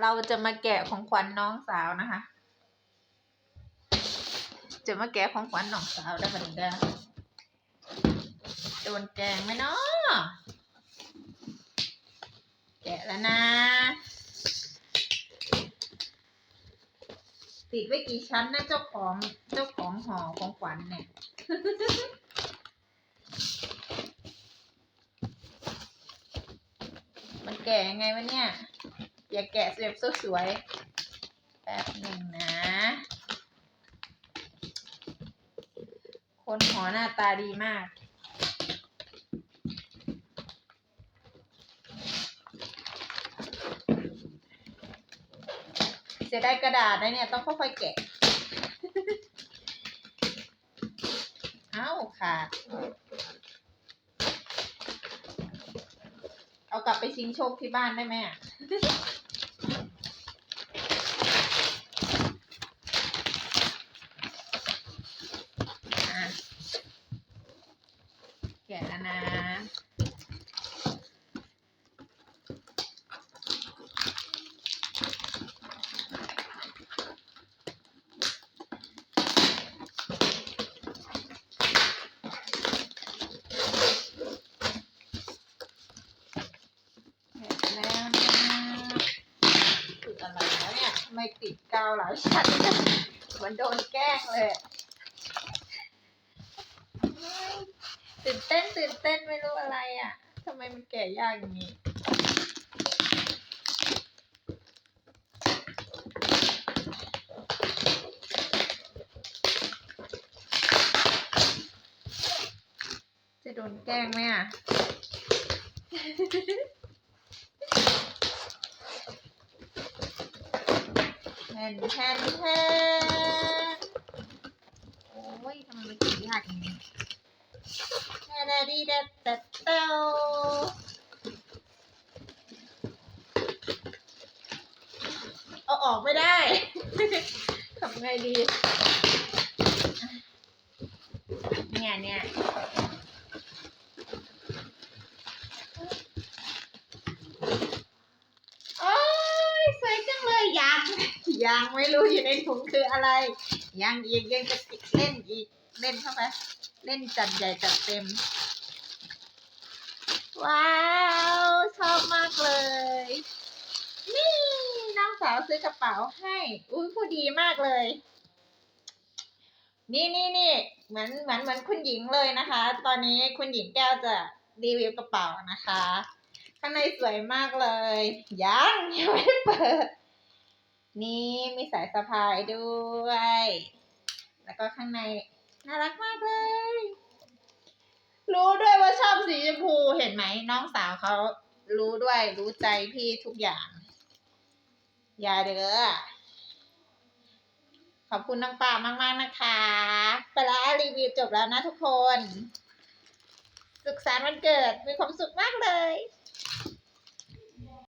เราจะมาแกะของขวัญน้องสาวนะคะ จะมาแกะของขวัญน้องสาวได้บันเดอโดนแกงไหมเนาะแกะแล้วนะ ติดไว้กี่ชั้นนะเจ้าของเจ้าของห่อของขวัญเนี่ยมันแกะยังไงวะเนี่ย อย่าแกะแบบสวยๆแป๊บหนึ่งนะ คนหอหน้าตาดีมาก เสียได้กระดาษนะเนี่ย ต้องค่อยๆแกะ เอ้าขาด เอากลับไปชิงโชคที่บ้านได้ไหมอะอะแกะแล้วนะ แกะแล้วนะคืออะไรแล้วเนี่ยทำ ไม่ติดกาวหลายชั้นจังเหมือนโดนแกล้งเลยตื่นเต้นตื่นเต้นไม่รู้อะไรอะทำไมมันแกะยากอย่างนี้จะโดนแกล้งไหมอะ แทนแทนแทนโอ้ยทำไมมันถึงยากอย่างนี้แทนดีเด็ดเด็ดเต้าเอาออกไม่ได้ทำไงดี เนี่ยเนี่ยโอ้ยสวยจังเลยยัง ยังไม่รู้อยู่ในถุงคืออะไร ยังอีกยังจะเล่นอีกเล่นเข้าไปเล่นจัดใหญ่จัดเต็ม ว้าวชอบมากเลย นี่น้องสาวซื้อกระเป๋าให้ อุ้ยผู้ดีมากเลย นี่นี่นี่เหมือนเหมือนเหมือนคุณหญิงเลยนะคะ ตอนนี้คุณหญิงแก้วจะรีวิวกระเป๋านะคะ ข้างในสวยมากเลย ยังยังไม่เปิด นี่มีสายสะพายด้วย แล้วก็ข้างในน่ารักมากเลย รู้ด้วยว่าชอบสีชมพูเห็นไหมน้องสาวเขารู้ด้วยรู้ใจพี่ทุกอย่าง อย่าเด้อขอบคุณน้องป่ามากๆนะคะ ไปแล้วรีวิวจบแล้วนะทุกคน สุขสันต์วันเกิดมีความสุขมากเลย